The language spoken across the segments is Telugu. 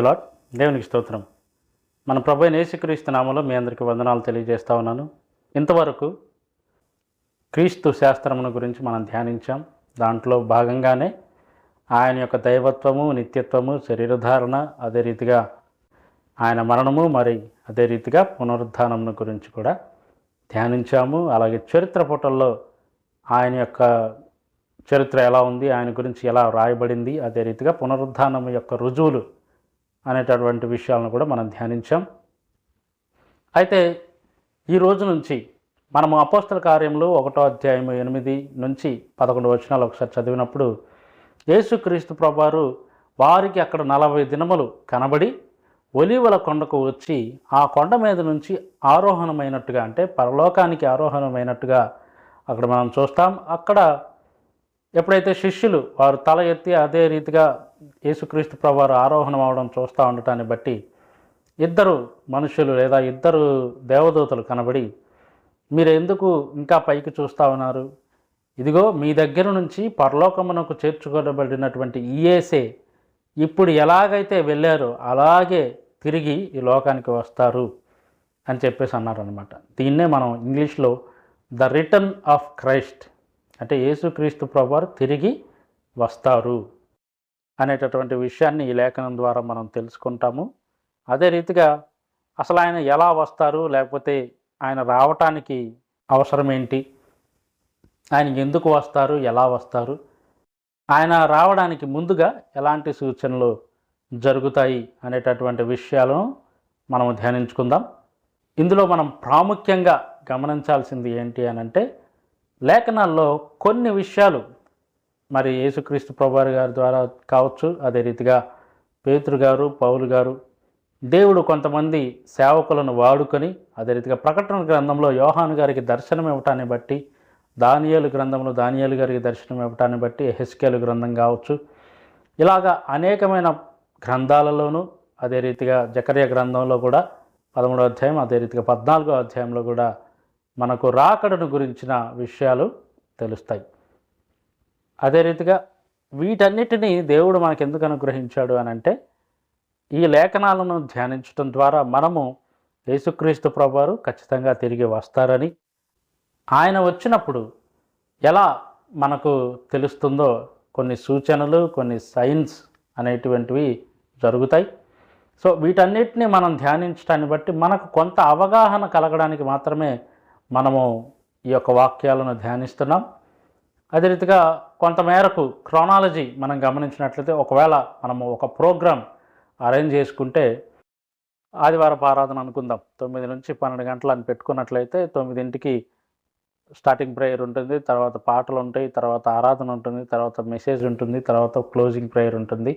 లాడ్ దేవునికి స్తోత్రం. మన ప్రభు అయిన యేసుక్రీస్తు నామంలో మీ అందరికీ వందనాలు తెలియజేస్తా ఉన్నాను. ఇంతవరకు క్రీస్తు శాస్త్రమును గురించి మనం ధ్యానించాం. దాంట్లో భాగంగానే ఆయన యొక్క దైవత్వము నిత్యత్వము శరీరధారణ అదే రీతిగా ఆయన మరణము మరి అదే రీతిగా పునరుద్ధానమును గురించి కూడా ధ్యానించాము. అలాగే చరిత్ర పుటల్లో ఆయన యొక్క చరిత్ర ఎలా ఉంది ఆయన గురించి ఎలా రాయబడింది అదే రీతిగా పునరుద్ధానం యొక్క రుజువులు అనేటటువంటి విషయాలను కూడా మనం ధ్యానించాం. అయితే ఈ రోజు నుంచి మనము అపోస్తల కార్యంలో ఒకటో అధ్యాయం ఎనిమిది నుంచి పదకొండు వచనాలు ఒకసారి చదివినప్పుడు యేసుక్రీస్తు ప్రభువారు వారికి అక్కడ నలభై దినములు కనబడి ఒలివల కొండకు వచ్చి ఆ కొండ మీద నుంచి ఆరోహణమైనట్టుగా అంటే పరలోకానికి ఆరోహణమైనట్టుగా అక్కడ మనం చూస్తాం. అక్కడ ఎప్పుడైతే శిష్యులు వారు తల ఎత్తి అదే రీతిగా యేసుక్రీస్తు ప్రభువారు ఆరోహణం అవడం చూస్తూ ఉండటాన్ని బట్టి ఇద్దరు మనుషులు లేదా ఇద్దరు దేవదూతలు కనబడి మీరు ఎందుకు ఇంకా పైకి చూస్తూ ఉన్నారు? ఇదిగో మీ దగ్గర నుంచి పరలోకమునకు చేర్చుకోబడినటువంటి ఈయేసే ఇప్పుడు ఎలాగైతే వెళ్ళారో అలాగే తిరిగి ఈ లోకానికి వస్తారు అని చెప్పేసి అన్నారనమాట దీన్నే మనం ఇంగ్లీష్లో ద రిటర్న్ ఆఫ్ క్రైస్ట్. అంటే యేసుక్రీస్తు ప్రభువారు తిరిగి వస్తారు. అనేటటువంటి విషయాన్ని ఈ లేఖనం ద్వారా మనం తెలుసుకుంటాము. అదే రీతిగా అసలు ఆయన ఎలా వస్తారు? లేకపోతే ఆయన రావటానికి అవసరం ఏంటి ఆయన ఎందుకు వస్తారు? ఎలా వస్తారు? ఆయన రావడానికి ముందుగా ఎలాంటి సూచనలు జరుగుతాయి అనేటటువంటి విషయాలను మనం ధ్యానించుకుందాం. ఇందులో మనం ప్రాముఖ్యంగా గమనించాల్సింది ఏంటి అని అంటే లేఖనాల్లో కొన్ని విషయాలు మరి యేసుక్రీస్తు ప్రభువారి గారి ద్వారా కావచ్చు అదే రీతిగా పేతురు గారు పౌలు గారు దేవుడు కొంతమంది సేవకులను వాడుకొని అదే రీతిగా ప్రకటన గ్రంథంలో యోహాను గారికి దర్శనం ఇవ్వటాన్ని బట్టి దానియాలు గ్రంథంలో దానియాలు గారికి దర్శనం ఇవ్వటాన్ని బట్టి హెస్కేలు గ్రంథం కావచ్చు ఇలాగా అనేకమైన గ్రంథాలలోనూ అదే రీతిగా జకర్య గ్రంథంలో కూడా పదమూడో అధ్యాయం అదే రీతిగా పద్నాలుగో అధ్యాయంలో కూడా మనకు రాకడను గురించిన విషయాలు తెలుస్తాయి. అదే రీతిగా వీటన్నిటినీ దేవుడు మనకు ఎందుకు అనుగ్రహించాడు అని అంటే ఈ లేఖనాలను ధ్యానించడం ద్వారా మనము యేసుక్రీస్తు ప్రభువారు ఖచ్చితంగా తిరిగి వస్తారని ఆయన వచ్చినప్పుడు ఎలా మనకు తెలుస్తుందో కొన్ని సూచనలు కొన్ని సైన్స్ అనేటువంటివి జరుగుతాయి. సో వీటన్నిటిని మనం ధ్యానించడాన్ని బట్టి మనకు కొంత అవగాహన కలగడానికి మాత్రమే మనము ఈ యొక్క వాక్యాలను ధ్యానిస్తున్నాం. అదే రీతిగా కొంతమేరకు క్రానాలజీ మనం గమనించినట్లయితే ఒకవేళ మనము ఒక ప్రోగ్రామ్ అరేంజ్ చేసుకుంటే ఆదివారపు ఆరాధన అనుకుందాం. తొమ్మిది నుంచి పన్నెండు గంటలు అని పెట్టుకున్నట్లయితే తొమ్మిదింటికి స్టార్టింగ్ ప్రేయర్ ఉంటుంది తర్వాత పాటలు ఉంటాయి తర్వాత ఆరాధన ఉంటుంది తర్వాత మెసేజ్ ఉంటుంది తర్వాత క్లోజింగ్ ప్రేయర్ ఉంటుంది.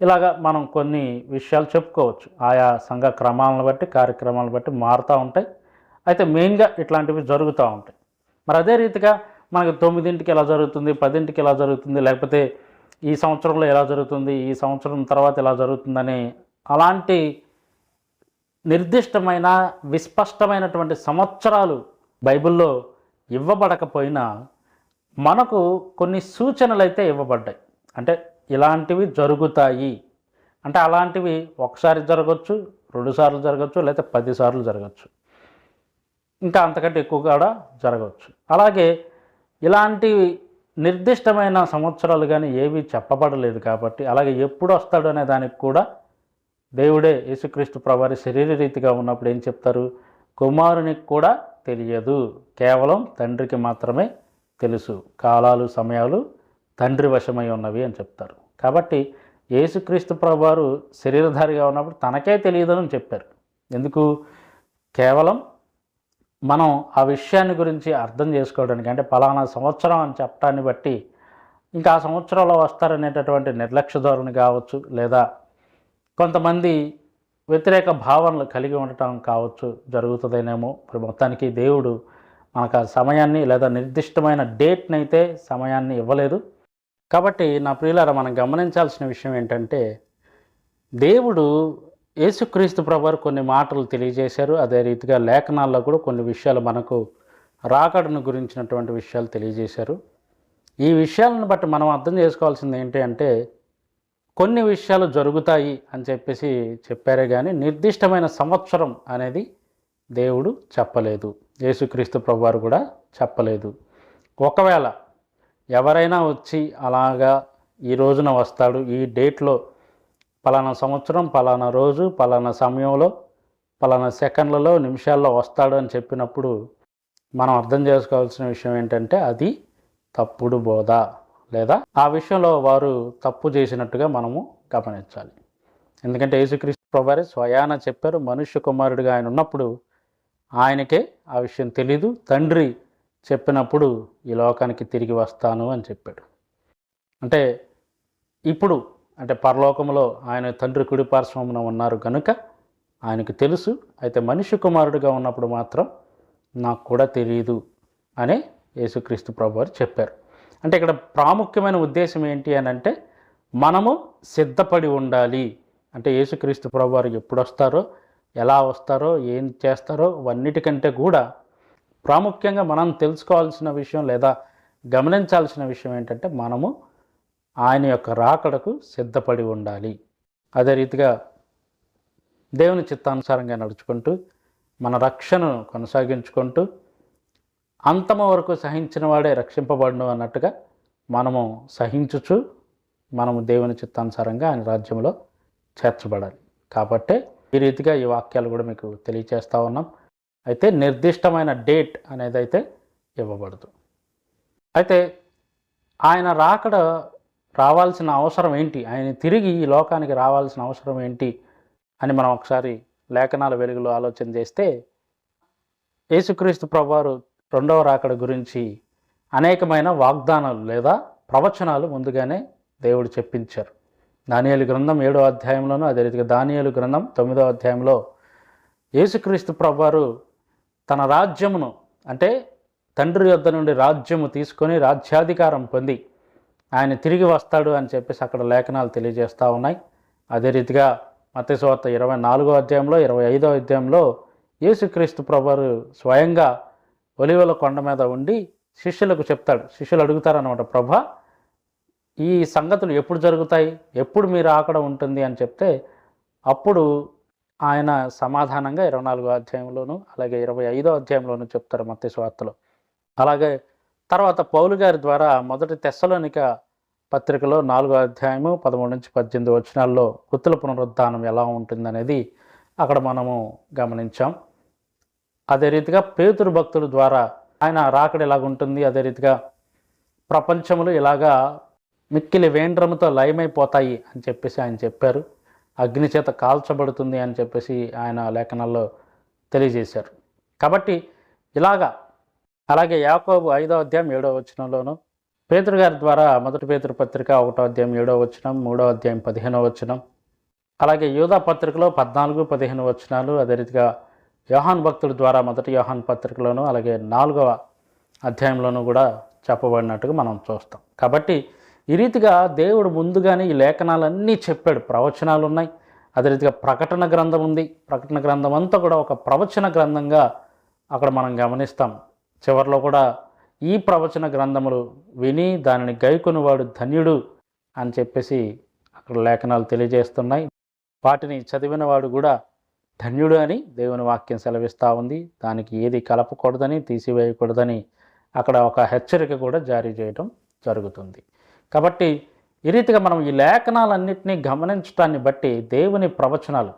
ఇలాగా మనం కొన్ని విషయాలు చెప్పుకోవచ్చు. ఆయా సంఘ క్రమాలను బట్టి కార్యక్రమాలను బట్టి మారుతూ ఉంటాయి. అయితే మెయిన్గా ఇట్లాంటివి జరుగుతూ ఉంటాయి. మరి అదే రీతిగా మనకి తొమ్మిదింటికి ఎలా జరుగుతుంది పదింటికి ఎలా జరుగుతుంది లేకపోతే ఈ సంవత్సరంలో ఎలా జరుగుతుంది ఈ సంవత్సరం తర్వాత ఎలా జరుగుతుందని అలాంటి నిర్దిష్టమైన విస్పష్టమైనటువంటి సంవత్సరాలు బైబిల్లో ఇవ్వబడకపోయినా మనకు కొన్ని సూచనలు అయితే ఇవ్వబడ్డాయి. అంటే ఇలాంటివి జరుగుతాయి. అంటే అలాంటివి ఒకసారి జరగచ్చు రెండుసార్లు జరగచ్చు లేకపోతే పదిసార్లు జరగచ్చు. ఇంకా అంతకంటే ఎక్కువ కూడా జరగవచ్చు అలాగే ఇలాంటి నిర్దిష్టమైన సంవత్సరాలు కానీ ఏవి చెప్పబడలేదు కాబట్టి అలాగే ఎప్పుడు వస్తాడు అనే దానికి కూడా దేవుడే యేసుక్రీస్తు ప్రభారి శరీర రీతిగా ఉన్నప్పుడు ఏం చెప్తారు? కుమారునికి కూడా తెలియదు. కేవలం తండ్రికి మాత్రమే తెలుసు. కాలాలు సమయాలు తండ్రి వశమై ఉన్నవి అని చెప్తారు. కాబట్టి యేసుక్రీస్తు ప్రభువారు శరీరధారిగా ఉన్నప్పుడు తనకే తెలియదని చెప్పారు. ఎందుకు? కేవలం మనం ఆ విషయాన్ని గురించి అర్థం చేసుకోవడానికి అంటే పలానా సంవత్సరం అని చెప్పడాన్ని బట్టి ఇంకా ఆ సంవత్సరంలో వస్తారనేటటువంటి నిర్లక్ష్య ధోరణి కావచ్చు లేదా కొంతమంది వ్యతిరేక భావనలు కలిగి ఉండటం కావచ్చు జరుగుతుందేనేమో. ఇప్పుడు మొత్తానికి దేవుడు మనకు ఆ సమయాన్ని లేదా నిర్దిష్టమైన డేట్ని అయితే సమయాన్ని ఇవ్వలేదు. కాబట్టి నా ప్రియులారా మనం గమనించాల్సిన విషయం ఏంటంటే దేవుడు యేసుక్రీస్తు ప్రభువారు కొన్ని మాటలు తెలియజేశారు. అదే రీతిగా లేఖనాల్లో కూడా కొన్ని విషయాలు మనకు రాకడను గురించినటువంటి విషయాలు తెలియజేశారు. ఈ విషయాలను బట్టి మనం అర్థం చేసుకోవాల్సింది ఏంటి అంటే కొన్ని విషయాలు జరుగుతాయి అని చెప్పేసి చెప్పారే కానీ నిర్దిష్టమైన సంవత్సరం అనేది దేవుడు చెప్పలేదు. యేసుక్రీస్తు ప్రభువారు కూడా చెప్పలేదు. ఒకవేళ ఎవరైనా వచ్చి అలాగా ఈ రోజున వస్తాడు ఈ డేట్లో పలానా సంవత్సరం పలానా రోజు పలానా సమయంలో పలానా సెకండ్లలో నిమిషాల్లో వస్తాడు అని చెప్పినప్పుడు మనం అర్థం చేసుకోవాల్సిన విషయం ఏంటంటే అది తప్పుడు బోధ లేదా ఆ విషయంలో వారు తప్పు చేసినట్టుగా మనము గమనించాలి. ఎందుకంటే యేసుక్రీస్తు ప్రభారి స్వయాన చెప్పారు మనుష్య కుమారుడిగా ఆయన ఉన్నప్పుడు ఆయనకే ఆ విషయం తెలీదు తండ్రి చెప్పినప్పుడు ఈ లోకానికి తిరిగి వస్తాను అని చెప్పాడు. అంటే ఇప్పుడు అంటే పరలోకంలో ఆయన తండ్రి కుడి పార్శ్వమున ఉన్నారు కనుక ఆయనకు తెలుసు. అయితే మనిషి కుమారుడిగా ఉన్నప్పుడు మాత్రం నాకు కూడా తెలియదు అని యేసుక్రీస్తు ప్రభు వారు చెప్పారు. అంటే ఇక్కడ ప్రాముఖ్యమైన ఉద్దేశం ఏంటి అని అంటే మనము సిద్ధపడి ఉండాలి. అంటే యేసుక్రీస్తు ప్రభు వారు ఎప్పుడు వస్తారో ఎలా వస్తారో ఏం చేస్తారో అన్నిటికంటే కూడా ప్రాముఖ్యంగా మనం తెలుసుకోవాల్సిన విషయం లేదా గమనించాల్సిన విషయం ఏంటంటే మనము ఆయన యొక్క రాకడకు సిద్ధపడి ఉండాలి. అదే రీతిగా దేవుని చిత్తానుసారంగా నడుచుకుంటూ మన రక్షణను కొనసాగించుకుంటూ అంతమ వరకు సహించిన వాడే రక్షింపబడును అన్నట్టుగా మనము సహించుచు మనము దేవుని చిత్తానుసారంగా ఆయన రాజ్యంలో చేర్చబడాలి. కాబట్టే ఈ రీతిగా ఈ వాక్యాలు కూడా మీకు తెలియచేస్తూ ఉన్నాం. అయితే నిర్దిష్టమైన డేట్ అనేది అయితే ఇవ్వబడదు. అయితే ఆయన రాకడ రావాల్సిన అవసరం ఏంటి? ఆయన తిరిగి ఈ లోకానికి రావాల్సిన అవసరం ఏంటి? అని మనం ఒకసారి లేఖనాల వెలుగులో ఆలోచన చేస్తే యేసుక్రీస్తు ప్రభువారు రెండవ రాకడ గురించి అనేకమైన వాగ్దానాలు లేదా ప్రవచనాలు ముందుగానే దేవుడు చెప్పించారు. దానియాలు గ్రంథం ఏడో అధ్యాయంలోనూ అదే రీతిగా దానియాలు గ్రంథం తొమ్మిదో అధ్యాయంలో యేసుక్రీస్తు ప్రభువారు తన రాజ్యమును అంటే తండ్రి యొద్ద నుండి రాజ్యము తీసుకొని రాజ్యాధికారం పొంది ఆయన తిరిగి వస్తాడు అని చెప్పేసి అక్కడ లేఖనాలు తెలియజేస్తూ ఉన్నాయి. అదే రీతిగా మత్స్యవార్త ఇరవై నాలుగో అధ్యాయంలో ఇరవై ఐదో అధ్యాయంలో యేసుక్రీస్తు ప్రభువారు స్వయంగా ఒలివల కొండ మీద ఉండి శిష్యులకు చెప్తాడు. శిష్యులు అడుగుతారనమాట ప్రభా ఈ సంగతులు ఎప్పుడు జరుగుతాయి? ఎప్పుడు మీరు ఆకడ ఉంటుంది? అని చెప్తే అప్పుడు ఆయన సమాధానంగా ఇరవై నాలుగో అధ్యాయంలోను అలాగే ఇరవై ఐదో అధ్యాయంలోను చెప్తారు మత్తి స్వార్తలో అలాగే తర్వాత పౌలు గారి ద్వారా మొదటి తెస్సలోనిక పత్రికలో నాలుగో అధ్యాయము పదమూడు నుంచి పద్దెనిమిది వచనాల్లో వృత్తుల పునరుద్ధానం ఎలా ఉంటుందనేది అక్కడ మనము గమనించాం. అదే రీతిగా పేతురు భక్తుల ద్వారా ఆయన రాకడ ఎలాగుంటుంది అదే రీతిగా ప్రపంచములు ఇలాగా మిక్కిలి వేండ్రముతో లయమైపోతాయి అని చెప్పేసి ఆయన చెప్పారు. అగ్నిచేత కాల్చబడుతుంది అని చెప్పేసి ఆయన లేఖనాల్లో తెలియజేశారు. కాబట్టి ఇలాగా అలాగే యాకోబు ఐదో అధ్యాయం ఏడో వచనంలోను పేతురు గారి ద్వారా మొదటి పేతురు పత్రిక ఒకటో అధ్యాయం ఏడో వచనం మూడో అధ్యాయం పదిహేనో వచనం అలాగే యూదా పత్రికలో పద్నాలుగు పదిహేను వచనాలు అదే రీతిగా యోహాన్ భక్తుల ద్వారా మొదటి యోహాన్ పత్రికలోను అలాగే నాలుగవ అధ్యాయంలోనూ కూడా చెప్పబడినట్టుగా మనం చూస్తాం. కాబట్టి ఈ రీతిగా దేవుడు ముందుగానే ఈ లేఖనాలన్నీ చెప్పాడు. ప్రవచనాలు ఉన్నాయి అదే రీతిగా ప్రకటన గ్రంథం ఉంది. ప్రకటన గ్రంథం అంతా కూడా ఒక ప్రవచన గ్రంథంగా అక్కడ మనం గమనిస్తాం. చివరిలో కూడా ఈ ప్రవచన గ్రంథములు విని దానిని గైకొనివాడు ధన్యుడు అని చెప్పేసి అక్కడ లేఖనాలు తెలియజేస్తున్నాయి. వాటిని చదివిన వాడు కూడా ధన్యుడు అని దేవుని వాక్యం సెలవిస్తూ ఉంది. దానికి ఏది కలపకూడదని తీసివేయకూడదని అక్కడ ఒక హెచ్చరిక కూడా జారీ చేయడం జరుగుతుంది. కాబట్టి ఈ రీతిగా మనం ఈ లేఖనాలన్నింటినీ గమనించడాన్ని బట్టి దేవుని ప్రవచనాలు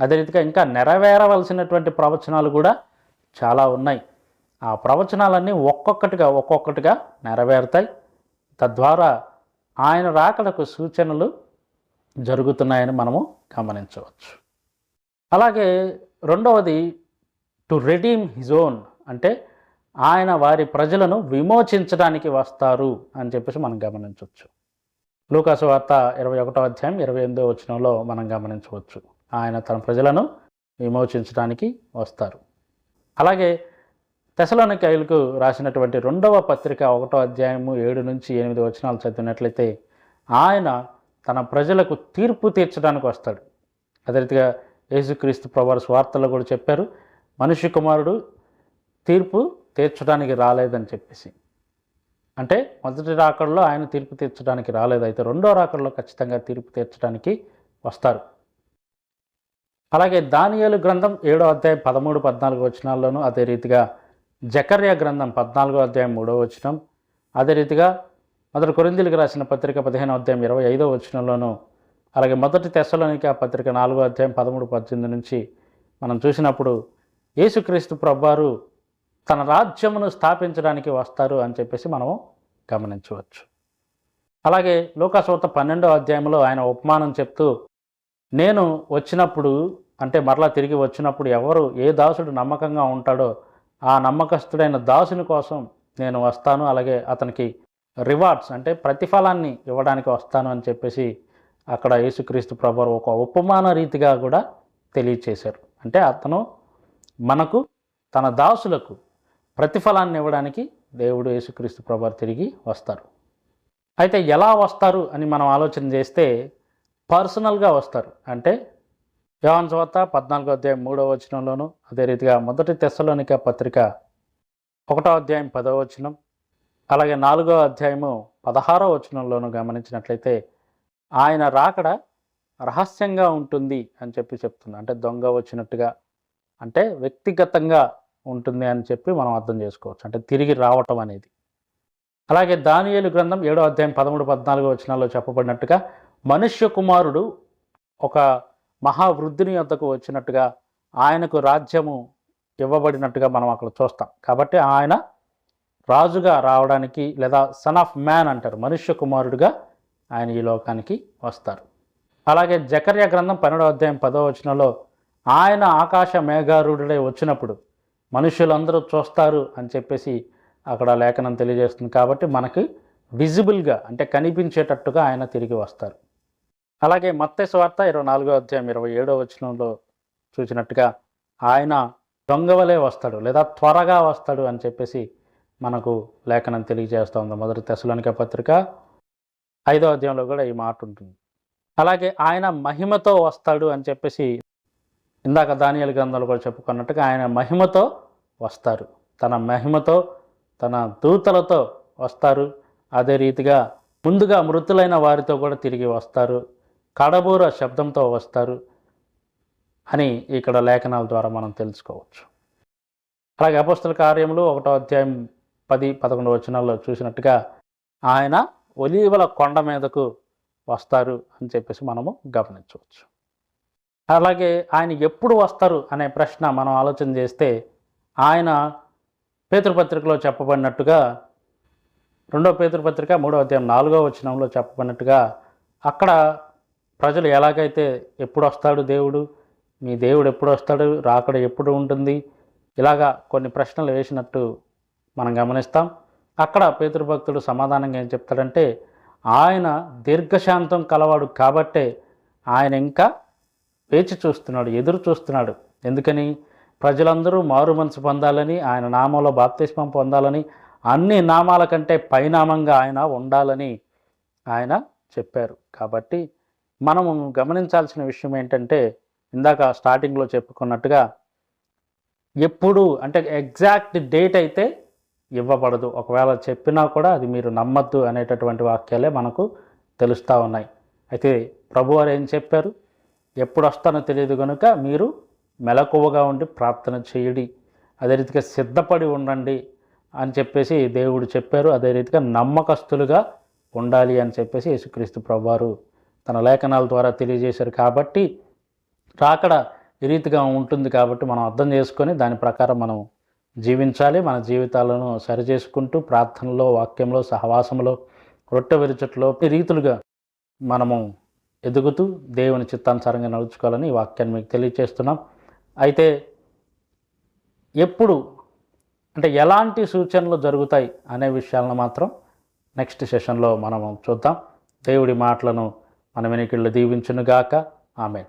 అదే రీతిగా ఇంకా నెరవేరవలసినటువంటి ప్రవచనాలు కూడా చాలా ఉన్నాయి. ఆ ప్రవచనాలన్నీ ఒక్కొక్కటిగా ఒక్కొక్కటిగా నెరవేరుతాయి. తద్వారా ఆయన రాకడకు సూచనలు జరుగుతున్నాయని మనము గమనించవచ్చు. అలాగే రెండవది టు రెడీమ్ హిజ్ ఓన్ అంటే ఆయన వారి ప్రజలను విమోచించడానికి వస్తారు అని చెప్పేసి మనం గమనించవచ్చు. లూకాసు వార్త ఇరవై ఒకటో అధ్యాయం ఇరవై ఎనిమిదో వచనంలో మనం గమనించవచ్చు. ఆయన తన ప్రజలను విమోచించడానికి వస్తారు. అలాగే తెసలోనికాయలకు రాసినటువంటి రెండవ పత్రిక ఒకటో అధ్యాయము ఏడు నుంచి ఎనిమిది వచనాలు చదివినట్లయితే ఆయన తన ప్రజలకు తీర్పు తీర్చడానికి వస్తాడు. అదే రీతిగా యేసుక్రీస్తు ప్రభు స్వార్థలో కూడా చెప్పారు మనిషి కుమారుడు తీర్పు తీర్చడానికి రాలేదని చెప్పేసి. అంటే మొదటి రాకడలో ఆయన తీర్పు తీర్చడానికి రాలేదు అయితే రెండో రాకడలో ఖచ్చితంగా తీర్పు తీర్చడానికి వస్తారు. అలాగే దానియేలు గ్రంథం ఏడో అధ్యాయం పదమూడు పద్నాలుగు వచనాల్లోనూ అదే రీతిగా జకర్య గ్రంథం పద్నాలుగో అధ్యాయం మూడో వచనం. అదే రీతిగా మొదటి కొరిందులకు రాసిన పత్రిక పదిహేనో అధ్యాయం ఇరవై ఐదో వచనంలోనూ అలాగే మొదటి తెశలోనిక పత్రిక నాలుగో అధ్యాయం పదమూడు పద్దెనిమిది నుంచి మనం చూసినప్పుడు యేసుక్రీస్తు ప్రభువారు తన రాజ్యమును స్థాపించడానికి వస్తారు అని చెప్పేసి మనము గమనించవచ్చు. అలాగే లోకాసోత పన్నెండో అధ్యాయంలో ఆయన ఉపమానం చెప్తూ నేను వచ్చినప్పుడు అంటే మరలా తిరిగి వచ్చినప్పుడు ఎవరు ఏ దాసుడు నమ్మకంగా ఉంటాడో ఆ నమ్మకస్తుడైన దాసుని కోసం నేను వస్తాను అలాగే అతనికి రివార్డ్స్ అంటే ప్రతిఫలాన్ని ఇవ్వడానికి వస్తాను అని చెప్పేసి అక్కడ యేసుక్రీస్తు ప్రభువారు ఒక ఉపమాన రీతిగా కూడా తెలియచేశారు. అంటే అతను మనకు తన దాసులకు ప్రతిఫలాన్ని ఇవ్వడానికి దేవుడు యేసుక్రీస్తు ప్రభువారు తిరిగి వస్తారు. అయితే ఎలా వస్తారు అని మనం ఆలోచన చేస్తే పర్సనల్గా వస్తారు. అంటే యోహాన్ చోత పద్నాలుగో అధ్యాయం మూడో వచనంలోను అదే రీతిగా మొదటి తెస్సలోనిక పత్రిక ఒకటో అధ్యాయం పదో వచనం అలాగే నాలుగో అధ్యాయము పదహారో వచనంలోను గమనించినట్లయితే ఆయన రాకడ రహస్యంగా ఉంటుంది అని చెప్పి చెప్తుంది. అంటే దొంగ వచ్చినట్టుగా అంటే వ్యక్తిగతంగా ఉంటుంది అని చెప్పి మనం అర్థం చేసుకోవచ్చు. అంటే తిరిగి రావటం అనేది. అలాగే దానియేలు గ్రంథం ఏడో అధ్యాయం పదమూడు పద్నాలుగో వచనాల్లో చెప్పబడినట్టుగా మనుష్య కుమారుడు ఒక మహావృద్ధుని వద్దకు వచ్చినట్టుగా ఆయనకు రాజ్యము ఇవ్వబడినట్టుగా మనం అక్కడ చూస్తాం. కాబట్టి ఆయన రాజుగా రావడానికి లేదా సన్ ఆఫ్ మ్యాన్ అంటారు మనుష్య కుమారుడుగా ఆయన ఈ లోకానికి వస్తారు. అలాగే జకర్య గ్రంథం పన్నెండో అధ్యాయం పదో వచనంలో ఆయన ఆకాశ మేఘారుడై వచ్చినప్పుడు మనుషులందరూ చూస్తారు అని చెప్పేసి అక్కడ లేఖనం తెలియజేస్తుంది. కాబట్టి మనకి విజిబుల్గా అంటే కనిపించేటట్టుగా ఆయన తిరిగి వస్తారు. అలాగే మత్తే స్వార్త ఇరవై నాలుగో అధ్యాయం ఇరవై ఏడో వచనంలో చూసినట్టుగా ఆయన దొంగవలే వస్తాడు లేదా త్వరగా వస్తాడు అని చెప్పేసి మనకు లేఖనం తెలియజేస్తూ ఉంది. మొదటి తెశలోనిక పత్రిక ఐదో అధ్యాయంలో కూడా ఈ మాట ఉంటుంది. అలాగే ఆయన మహిమతో వస్తాడు అని చెప్పేసి ఇందాక దానియాల గ్రంథాలు కూడా చెప్పుకున్నట్టుగా ఆయన మహిమతో వస్తారు. తన మహిమతో తన దూతలతో వస్తారు. అదే రీతిగా ముందుగా మృతులైన వారితో కూడా తిరిగి వస్తారు. కడబూర శబ్దంతో వస్తారు అని ఇక్కడ లేఖనాల ద్వారా మనం తెలుసుకోవచ్చు. అలాగే అపస్తుల కార్యములు ఒకటో అధ్యాయం పది పదకొండు వచనాల్లో చూసినట్టుగా ఆయన ఒలీవల కొండ మీదకు వస్తారు అని చెప్పేసి మనము గమనించవచ్చు. అలాగే ఆయన ఎప్పుడు వస్తారు అనే ప్రశ్న మనం ఆలోచన చేస్తే ఆయన పేతృపత్రికలో చెప్పబడినట్టుగా రెండో పేతృపత్రిక మూడో అధ్యాయం నాలుగో వచనంలో చెప్పబడినట్టుగా అక్కడ ప్రజలు ఎలాగైతే ఎప్పుడు వస్తాడు దేవుడు మీ దేవుడు ఎప్పుడు వస్తాడు రాకడ ఎప్పుడు ఉంటుంది ఇలాగా కొన్ని ప్రశ్నలు వేసినట్టు మనం గమనిస్తాం. అక్కడ పేతృభక్తుడు సమాధానంగా ఏం చెప్తాడంటే ఆయన దీర్ఘశాంతం కలవాడు కాబట్టే ఆయన ఇంకా వేచి చూస్తున్నాడు ఎదురు చూస్తున్నాడు. ఎందుకని? ప్రజలందరూ మారు మనసు పొందాలని ఆయన నామంలో బాప్తిస్మం పొందాలని అన్ని నామాల కంటే పైనామంగా ఆయన ఉండాలని ఆయన చెప్పారు. కాబట్టి మనము గమనించాల్సిన విషయం ఏంటంటే ఇందాక స్టార్టింగ్లో చెప్పుకున్నట్టుగా ఎప్పుడు అంటే ఎగ్జాక్ట్ డేట్ అయితే ఇవ్వబడదు. ఒకవేళ చెప్పినా కూడా అది మీరు నమ్మద్దు అనేటటువంటి వాక్యాలే మనకు తెలుస్తూ ఉన్నాయి. అయితే ప్రభువారు ఏం చెప్పారు? ఎప్పుడు వస్తానో తెలియదు కనుక మీరు మెలకువగా ఉండి ప్రార్థన చేయడి. అదే రీతిగా సిద్ధపడి ఉండండి అని చెప్పేసి దేవుడు చెప్పారు. అదే రీతిగా నమ్మకస్తులుగా ఉండాలి అని చెప్పేసి యేసుక్రీస్తు ప్రభువారు తన లేఖనాల ద్వారా తెలియజేశారు కాబట్టి రాకడ ఈ రీతిగా ఉంటుంది కాబట్టి మనం అర్థం చేసుకొని దాని ప్రకారం మనం జీవించాలి. మన జీవితాలను సరిచేసుకుంటూ ప్రార్థనలో వాక్యంలో సహవాసంలో రొట్టె విరుచట్లో ఈ రీతులుగా మనము ఎదుగుతూ దేవుని చిత్తానుసారంగా నడుచుకోవాలని ఈ వాక్యాన్ని మీకు తెలియచేస్తున్నాం అయితే ఎప్పుడు అంటే ఎలాంటి సూచనలు జరుగుతాయి అనే విషయాలను మాత్రం నెక్స్ట్ సెషన్లో మనం చూద్దాం. దేవుడి మాటలను మన వెనుకళ్ళు దీవించునుగాక. ఆమె